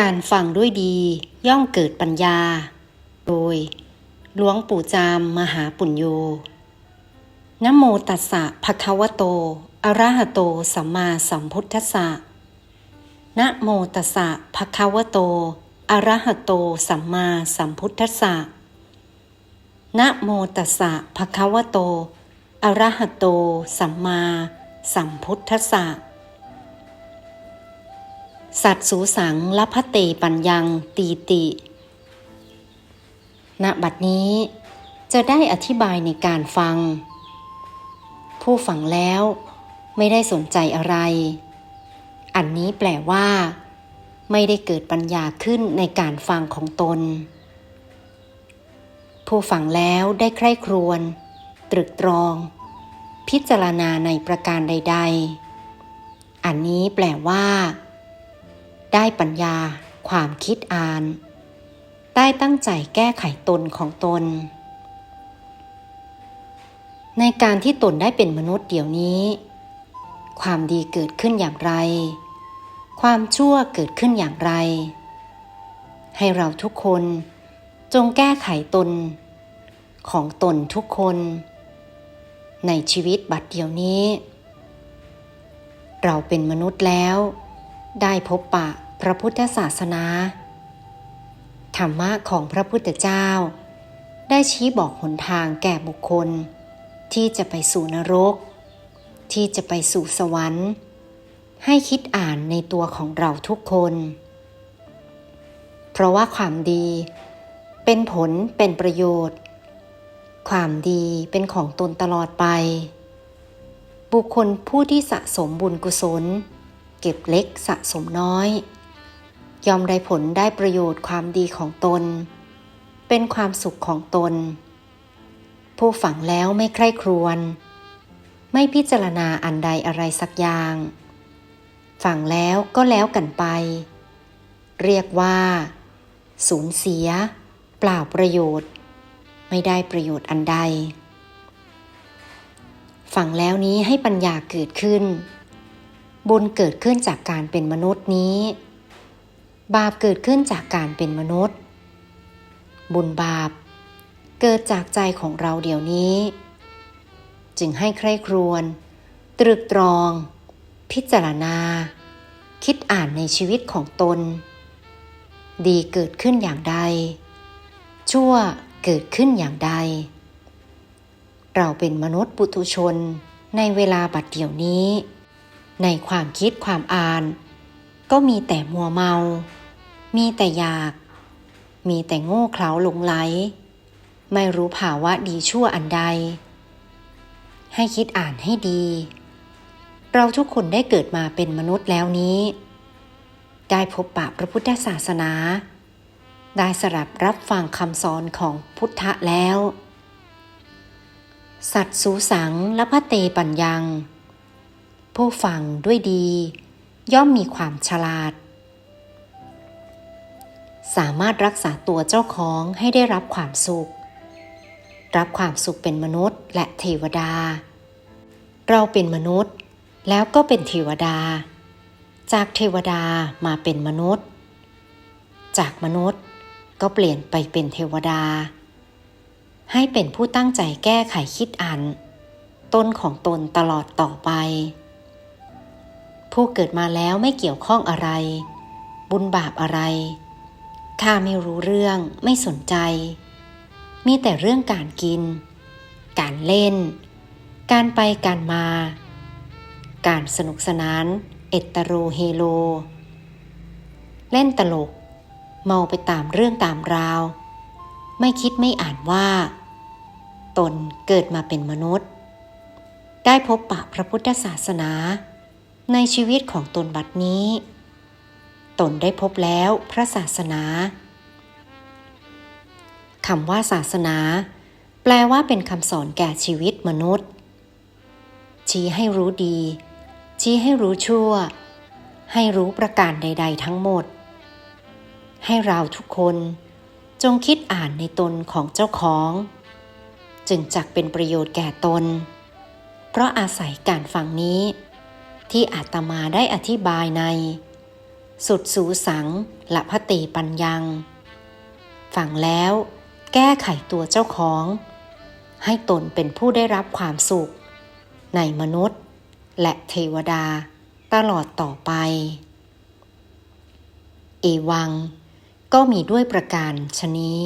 การฟังด้วยดีย่อมเกิดปัญญา โดยหลวงปู่จามมหาปุญโญนะโมตัสสะภะคะวะโต อะระหะโต สัมมาสัมพุทธัสสะนะโมตัสสะภะคะวะโต อะระหะโต สัมมาสัมพุทธัสสะนะโมตัสสะภะคะวะโต อะระหะโต สัมมาสัมพุทธัสสะ สัตสูสังละพะเตปัญญังตีติ ณ บัดนี้จะได้อธิบายในการฟัง ผู้ฟังแล้วไม่ได้สนใจอะไร อันนี้แปลว่า ไม่ได้เกิดปัญญาขึ้นในการฟังของตน ผู้ฟังแล้วได้ใคร่ครวญตรึกตรอง พิจารณาในประการใด ๆ อันนี้แปลว่า ได้ปัญญา ความคิดอ่าน ได้ตั้งใจแก้ไขตนของตน ในการที่ตนได้เป็นมนุษย์เดี๋ยวนี้ ความดีเกิดขึ้นอย่างไร ความชั่วเกิดขึ้นอย่างไร ให้เราทุกคนจงแก้ไขตน ของตนทุกคน ในชีวิตบัดเดียวนี้ เราเป็นมนุษย์แล้ว ได้พบปะ พระพุทธศาสนา ธรรมะของพระพุทธเจ้า ได้ชี้บอกหนทางแก่บุคคล ที่จะไปสู่นรก ที่จะไปสู่สวรรค์ ให้คิดอ่านในตัวของเราทุกคน เพราะว่าความดีเป็นผลเป็นประโยชน์ ความดีเป็นของตนตลอดไป บุคคลผู้ที่สะสมบุญกุศล เก็บเล็กสะสมน้อย ยอมได้ผลได้ประโยชน์ความดีของตน เป็นความสุขของตน ผู้ฝังแล้วไม่ใคร่ครวญไม่พิจารณาอันใดอะไรสักอย่าง ฝังแล้วก็แล้วกันไป เรียกว่า สูญเสีย เปล่าประโยชน์ ไม่ได้ประโยชน์อันใด ฝังแล้วนี้ให้ปัญญาเกิดขึ้น บุญเกิดขึ้นจากการเป็นมนุษย์นี้ บาปเกิดขึ้นจากการเป็นมนุษย์ บุญบาป เกิดจากใจของเราเดี๋ยวนี้ จึงให้ใคร่ครวญตรึกตรอง พิจารณา คิดอ่านในชีวิตของตน ดีเกิดขึ้นอย่างใด ชั่วเกิดขึ้นอย่างใด เราเป็นมนุษย์ปุถุชนในเวลาบัดเดี๋ยวนี้ ในความคิดความอ่านก็มีแต่มัวเมา มีแต่อยาก มีแต่โง่เขลาหลงไหล ไม่รู้ภาวะดีชั่วอันใด ให้คิดอ่านให้ดี เราทุกคนได้เกิดมาเป็นมนุษย์แล้วนี้ ได้พบปะพระพุทธศาสนา ได้สรับรับฟังคำสอนของพุทธะแล้ว สัตว์สูสังและพระเตปัญญัง ผู้ฟังด้วยดี ย่อมมีความฉลาด สามารถรักษาตัวเจ้าของให้ได้รับความสุข รับความสุขเป็นมนุษย์และเทวดา เราเป็นมนุษย์แล้วก็เป็นเทวดา จากเทวดามาเป็นมนุษย์ จากมนุษย์ก็เปลี่ยนไปเป็นเทวดา ให้เป็นผู้ตั้งใจแก้ไขคิดอ่านต้นของตนตลอดต่อไป ผู้เกิดมาแล้วไม่เกี่ยวข้องอะไร บุญบาปอะไร ข้าไม่รู้เรื่องไม่สนใจ มีแต่เรื่องการกิน การเล่น การไปการมา การสนุกสนาน เอตโรเฮโล เล่นตลก เมาไปตามเรื่องตามราว ไม่คิดไม่อ่านว่า ตนเกิดมาเป็นมนุษย์ ได้พบปะพระพุทธศาสนา ในชีวิตของตนบัดนี้ตนได้พบแล้วพระศาสนา คำว่าศาสนา แปลว่าเป็นคำสอนแก่ชีวิตมนุษย์ ชี้ให้รู้ดี ชี้ให้รู้ชั่ว ให้รู้ประการใด ๆ ทั้งหมด ให้เราทุกคนจงคิดอ่านในตนของเจ้าของ จึงจักเป็นประโยชน์แก่ตน เพราะอาศัยการฟังนี้ ที่อาตมาได้อธิบายใน สุดสูสังละพะเตปัญญัง ฟังแล้ว แก้ไขตัวเจ้าของ ให้ตนเป็นผู้ได้รับความสุข ในมนุษย์ และเทวดาตลอดต่อไป เอวัง ก็มีด้วยประการชนี้